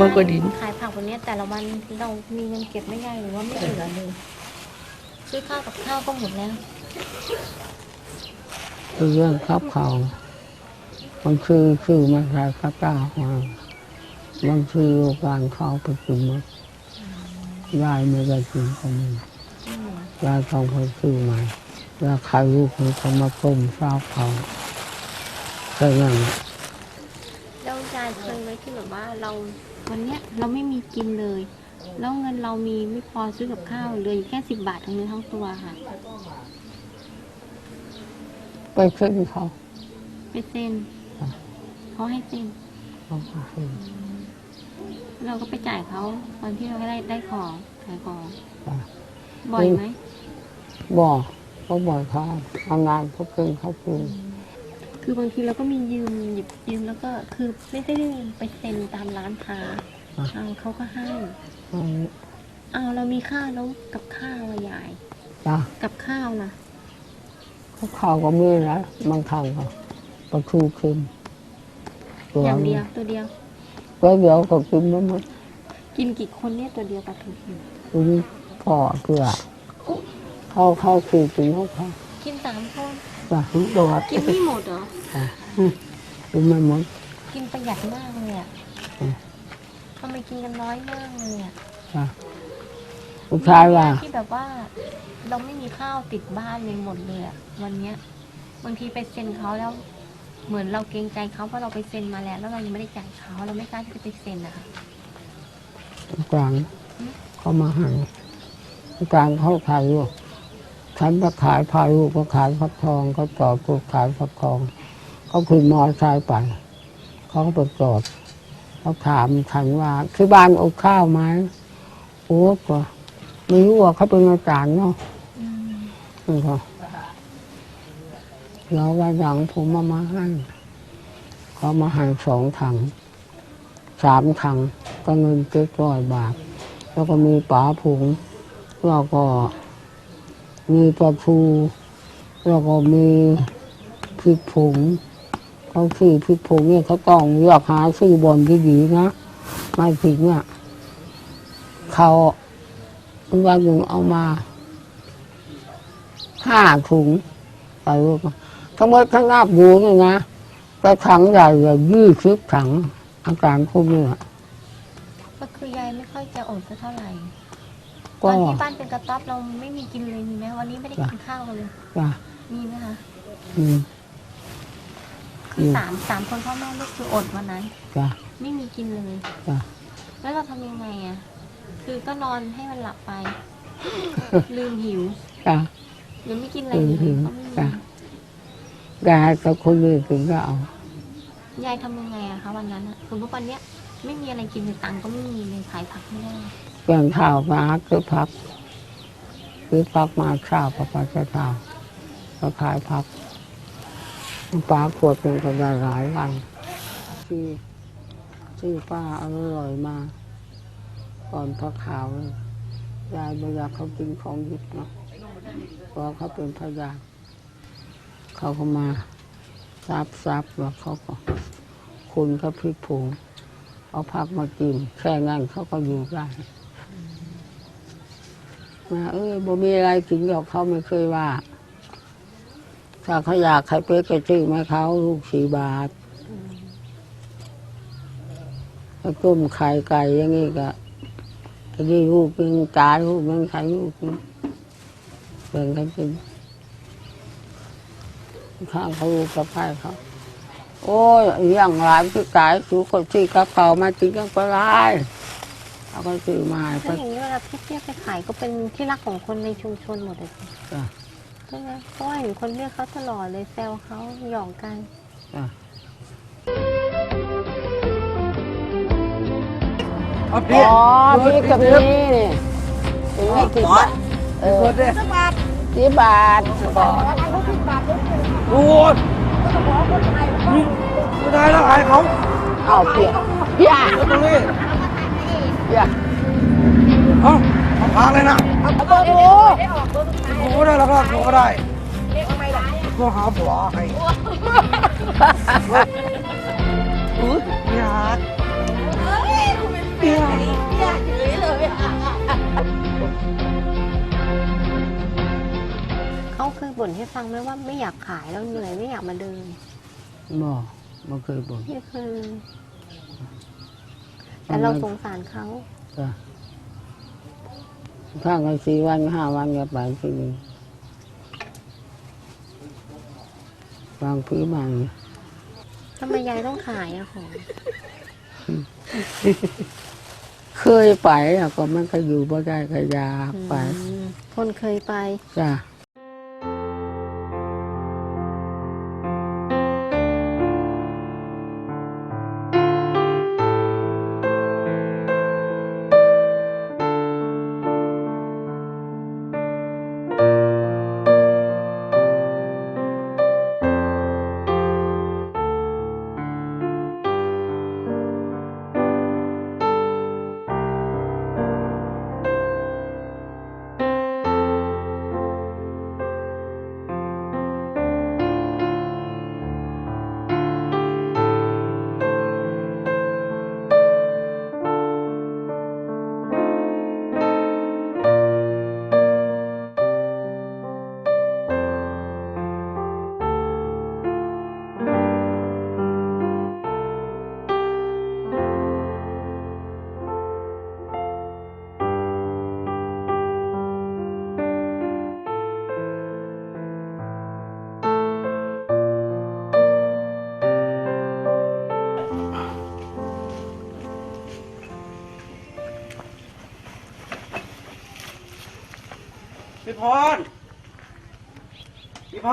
ทำงานเบอร์กว่าดิน ขายผักวันเนี้ยแต่ละวันเรามีเงินเก็บไม่ได้หรือว่าไม่เหลือเลยซื้อข้าวกับข้าวก็หมดแล้วเรื่องข้าวเขาบางคือคือมาใส่ข้าวเจ้ามาบางคือโอกานเขาไปกินหมดยายไม่ได้กินก็มีอืมยายต้องไปซื้อมาแล้วใครลูกมันก็มาต้มข้าวเขาแค่นั้น แล้วยายเคยไว้ที่แบบว่าเราวันเนี้ยเราไม่มีกินเลย แล้วเงินเรามีไม่พอซื้อกับข้าวเหลืออยู่แค่สิบบาททั้งเนื้อทั้งตัวค่ะ ไปขึ้นเขาไปเซ็นเขาให้เซ็นเขาก็ขึ้นเราก็ไปจ่ายเขาตอนที่เราได้ได้ของขายของจ้ะบ่อยไหมบอกเขาบอกเขาเอางานเขาขึ้นเขาขึ้น คือบางทีเราก็มียืมหยิบยืมแล้วก็คือไม่ได้ยืมไปเซ็นตามร้านค้าเอาเขาก็ให้เอาเอาเรามีข้าวแล้วกับข้าวอะยาย จ้ะกับข้าวนะเขาเขาก็มีแล้วบางครั้งก็ประทูขึ้นตัวอย่างเดียวตัวเดียว ก็เดี๋ยวก็กินไม่หมดกินกี่คนเนี่ยตัวเดียวปลาทูกินกินพ่อเกลือเขาเขาคือกินเขาเขากินสามคน จ้ะโดดกินไม่หมดเหรอจ้ะกินไม่หมด กินประหยัดมากเลยอะอืมทำไมกินกันน้อยมากเลยอะจ้ะผู้ชายว่าที่แบบว่า เราไม่มีข้าวติดบ้านเลยหมดเลยอะวันเนี้ยบางทีไปเซ็นเขาแล้ว เหมือนเราเกรงใจเขาเพราะเราไปเซ็นมาแล้ว แล้วเรายังไม่ได้จ่ายเขาเราไม่กล้าที่จะไปเซ็นนะคะกลางเขามาหันกลางเขาขายอยู่ ฉันก็ขายพาลูกก็ขายฟักทองเขาจอดกูขายฟักทองเขาขึ้นมอเตอร์ไซค์ไปเขาก็ไปจอดเขาถามฉันว่าที่บ้านเอาข้าวไหมโอ้ก็ไม่รู้ว่าเขาเป็นอาจารย์เนาะอืมนี่ก็แล้ววันหลังผมมามาให้เขามาให้สองถังสามถังก็เงินเจ็ดร้อยบาท แล้วก็มีป๋าผงแล้วก็ มีปลาทูแล้วก็มีพริกผงเขาซื้อพริกผงเนี่ยเขาต้องเลือกหาซื้อบอลที่ดีนะไม่ผิดเนี่ยเขาวันหนึ่งเอามาห้าถุงไปลูกทั้งหมดทั้งนับดูเนี่ยนะแต่ถังใหญ่เลยยี่สิบถังอาการพวกนี้อะก็คือยายไม่ค่อยจะอดสักเท่าไหร่ ตก็อนที่บ้านเป็นกระต๊อบเราไม่มีกินเลยมีไหมวันนี้ไม่ได้กินข้าวกันเลยจ้ะมีไหมคะอืมคือสามสามคนพ่อแม่ลูกคืออดวันนั้นจ้ะไม่มีกินเลยจ้ะแล้วเราทำยังไงอะ คือก็นอนให้มันหลับไป ลืมหิวจ้ะหรือไม่กินอะไรลืเลมยหิวก็ไม่มีจ้ะยายกับคนอื่นถึงก็เอายายทำยังไงอะคะวันนั้นอะสมมติวันเนี้ย ไม่มีอะไรกินเลยตังค์ก็ไม่มีเลยขายผักไม่ได้ เปลี่ยนข้าวมาคือพักคือพักมาข้าวกับปลาจะข้าวก็ขายพักปลาขวดหนึ่งก็ได้หลายวันที่ที่ป้าอร่อยมาก่อนพักขาว ยายไม่อยากเขากินของหยิบเนาะเพราะเขาเป็นพยาธิเขาก็มาซับซับแล้วเขาก็คุณก็พริกผงเอาพักมากินแค่นั้นเขาก็อยู่ได้ มาเอ้ยบ่มีอะไรกินหรอกเขาไม่เคยว่าถ้าเขาอยากใครเป๊กก็ซื้อมาเขาลูกสี่บาทถ้าต้มไข่ไก่อยังงี้ก็จะได้ลูกเป็นจานลูกเป็นไข่ลูกนึงแบ่งกันกินข้างเขาลูกกับไข่เขาโอ้ยอย่างหลายที่กายสูคนที่กระเป๋ามาจริงก็ไปไล่ เอาก็ซื้อมาไปถ้าอย่างนี้เวลาพี่เรียกไปขายก็เป็นที่รักของคนในชุมชนหมดเลยสิจ้ะใช่ไหมเพราะว่าเห็นคนเรียกเขาตลอดเลยแซวเขาหยอกกัน จ้ะอ๋อ๋อพี่กับพี่นี่ถึงให้กี่บาทเออเปิดดิกี่บาทดูดนี่ไม่ได้แล้วขายเขาเอาเพียเพียแล้วตรงนี้ เอาเอาพาเลยนะเอาเบร์โทด้อ้โหได้แล้วก็โทรก็ได้กทำไมล่ะโทรหาผัวให้อู้ยากเฮ้ยคุณเป็นแฟนอยากเฉยเลยเขาเคยบ่นให้ฟังไหมว่าไม่อยากขายแล้วเหนื่อยไม่อยากมาเดินบ่ไม่เคยบ่นไม่เคย แต่เราสงสารเขาจ้ะข้างกันสี่วันห้าวันก็ไปที่นี่บางพื้นบางทำไมยายต้องขายอะของ เคยไปอะก็มันก็อยู่บ่ได้ก็อยากไปอืมคนเคยไปจ้ะ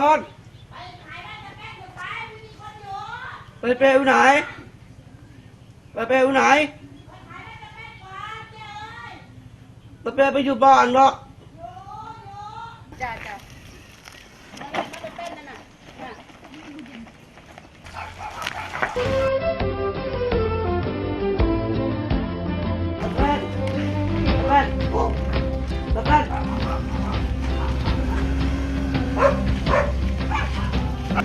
อดไปเปลวไหนไปเปอู้ไหนไปเปไปอยู่บ้านเนาะต ดู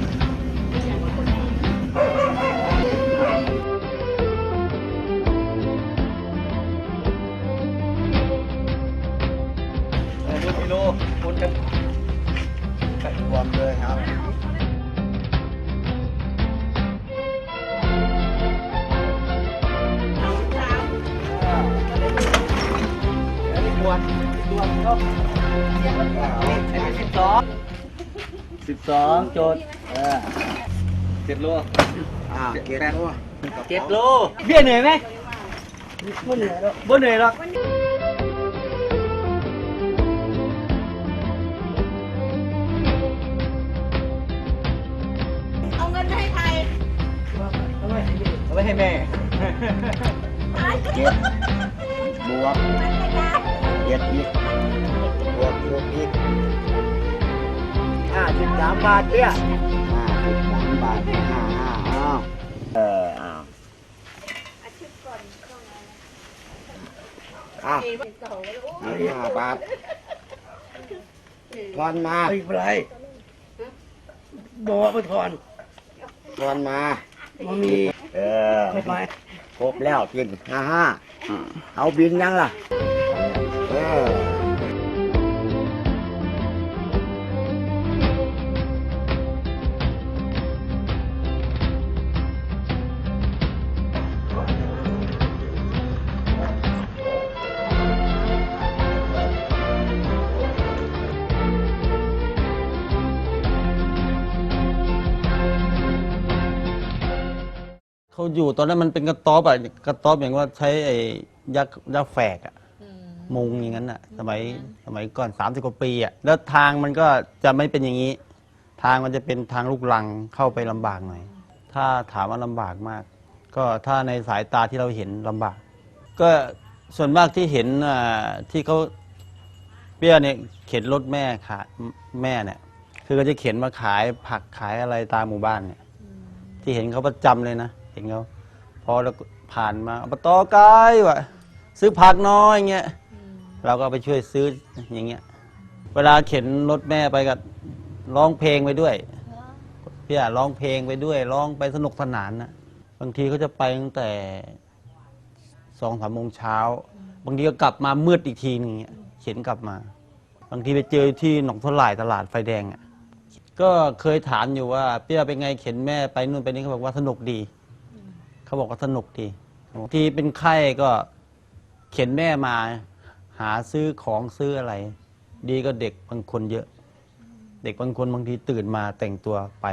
กิโลคนกันไก่รวมเลยครับอันนี้ควรรวมก็สิบสอง สิบสองโจทย์เออเจ็ดโลอ่าเจ็ดโลเจ็ดโลเบี้ยเหนื่อยไหมไม่เหนื่อยแล้วบ่เหนื่อยหรอกเอาเงินให้ใครเอาไว้ให้แม่เจ็ดบวกเจ็ดอีกบวกบวกอีกห้าสิบสามบาทเนี่ยห้าสิบสามบาทห้าห้าอ้าวเอออ้าวอ้าวห้าบาททอนมาไม่เป็นไรบอกว่าไปถอนทอนมามันมี เออไปครบแล้วกินห้าห้าเอาบินยังล่ะ เออ เขาอยู่ตอนนั้นมันเป็นกระต๊อบอะกระต๊อบอย่างว่าใช้ไอ้ยักษ์ยักษ์แฝกอะมุงอย่างนั้นอะสมัยสมัยก่อนสามสิบกว่าปีอะแล้วทางมันก็จะไม่เป็นอย่างนี้ ทางมันจะเป็นทางลูกลังเข้าไปลำบากหน่อย ถ้าถามว่าลำบากมาก ก็ถ้าในสายตาที่เราเห็นลำบาก ก็ส่วนมากที่เห็นอ่าที่เขาเปี้ยเนี่ยเข็นรถแม่ขายแม่เนี่ย คือก็จะเข็นมาขายผักขายอะไรตามหมู่บ้านเนี่ย ที่เห็นเขาประจำเลยนะ เห็นเขาพอเราผ่านมาอบตไกลว่ะซื้อผักน้อยเงี้ยเราก็ไปช่วยซื้ออย่างเงี้ย เวลาเข็นรถแม่ไปก็ร้องเพลงไปด้วยพี่อะร้องเพลงไปด้วยร้องไปสนุกสนานนะบางทีเขาจะไปตั้งแต่สองสามโมงเช้า บางทีก็กลับมามืดอีกทีนึงเงี้ยเข็นกลับมา บางทีไปเจอที่หนองทลายตลาดไฟแดงอะก็เคยถามอยู่ว่าเปี้ยเป็นไงเข็นแม่ไปนู่นไปนี่เขาบอกว่าสนุกดี เขาบอกว่าสนุกดีทีเป็นไข้ก็เข็นแม่มาหาซื้อของซื้ออะไร ดีก็เด็กบางคนเยอะ เด็กบางคนบางทีตื่นมาแต่งตัวไป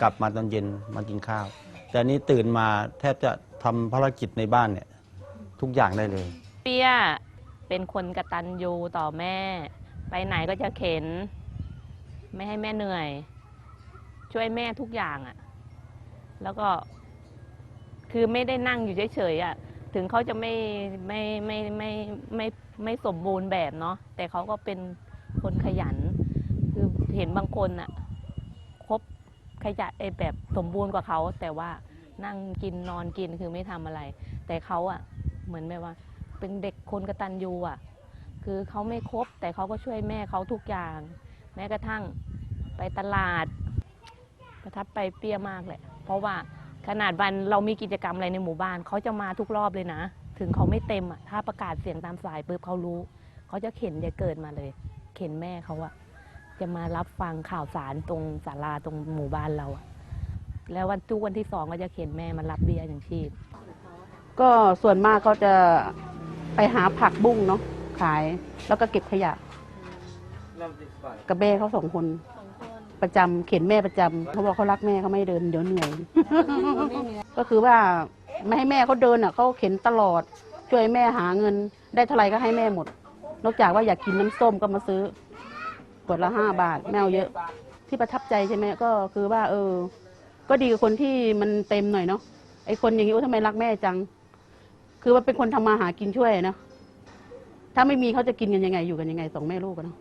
กลับมาตอนเย็นมากินข้าว แต่นนี้ตื่นมาแทบจะทำภารกิจในบ้านเนี่ยทุกอย่างได้เลย เปี้ยเป็นคนกระตันยูต่อแม่ ไปไหนก็จะเข็น ไม่ให้แม่เหนื่อย ช่วยแม่ทุกอย่างอะ่ะ แล้วก็ คือไม่ได้นั่งอยู่เฉยๆอะ่ะถึงเขาจะไม่ไม่ไม่ไม่ไม่ไม่ไม่สมบูรณ์แบบเนาะแต่เขาก็เป็นคนขยัน คือเห็นบางคนอะ่ะครบขยันไอ้แบบสมบูรณ์กว่าเขา แต่ว่านั่งกินนอนกินคือไม่ทำอะไร แต่เขาอะ่ะเหมือนแบบว่า เป็นเด็กคนกระตันยูอะ คือเขาไม่ครบแต่เขาก็ช่วยแม่เขาทุกอย่าง แม้กระทั่งไปตลาดประทับไปเปี้ยมากแหละเพราะว่า ขนาดวันเรามีกิจกรรมอะไรในหมู่บ้านเขาจะมาทุกรอบเลยนะ ถึงเขาไม่เต็มอะถ้าประกาศเสียงตามสายปุ๊บเขารู้ เขาจะเข็นจะเกิดมาเลย เข็นแม่เขาอะจะมารับฟังข่าวสารตรงศาลาตรงหมู่บ้านเราอะแล้ววันทุกวันที่สองก็จะเข็นแม่มารับเบี้ยอย่างชีพ ก็ส่วนมากก็จะไปหาผักบุ้งเนาะขาย แล้วก็เก็บขยะกับแม่เขาสองคน ประจำเข็นแม่ประจำเขาบอกเขารักแม่เขาไม่เดินเดี๋ยวเหนื่อย ก็คือว่าไม่ให้แม่เขาเดินอะเขาเข็นตลอด ช่วยแม่หาเงิน ได้เท่าไหร่ก็ให้แม่หมด นอกจากว่าอยากกินน้ำส้มก็มาซื้อขวดละห้าบาทแมวเยอะ ที่ประทับใจใช่ไหมก็คือว่า เออ ก็ดีกับคนที่มันเต็มหน่อยเนาะไอคนอย่างนี้ว่าทำไมรักแม่จัง คือว่าเป็นคนทำมาหากินช่วยเนาะถ้าไม่มีเขาจะกินกันยังไงอยู่กันยังไงสองแม่ลูกอะเนาะ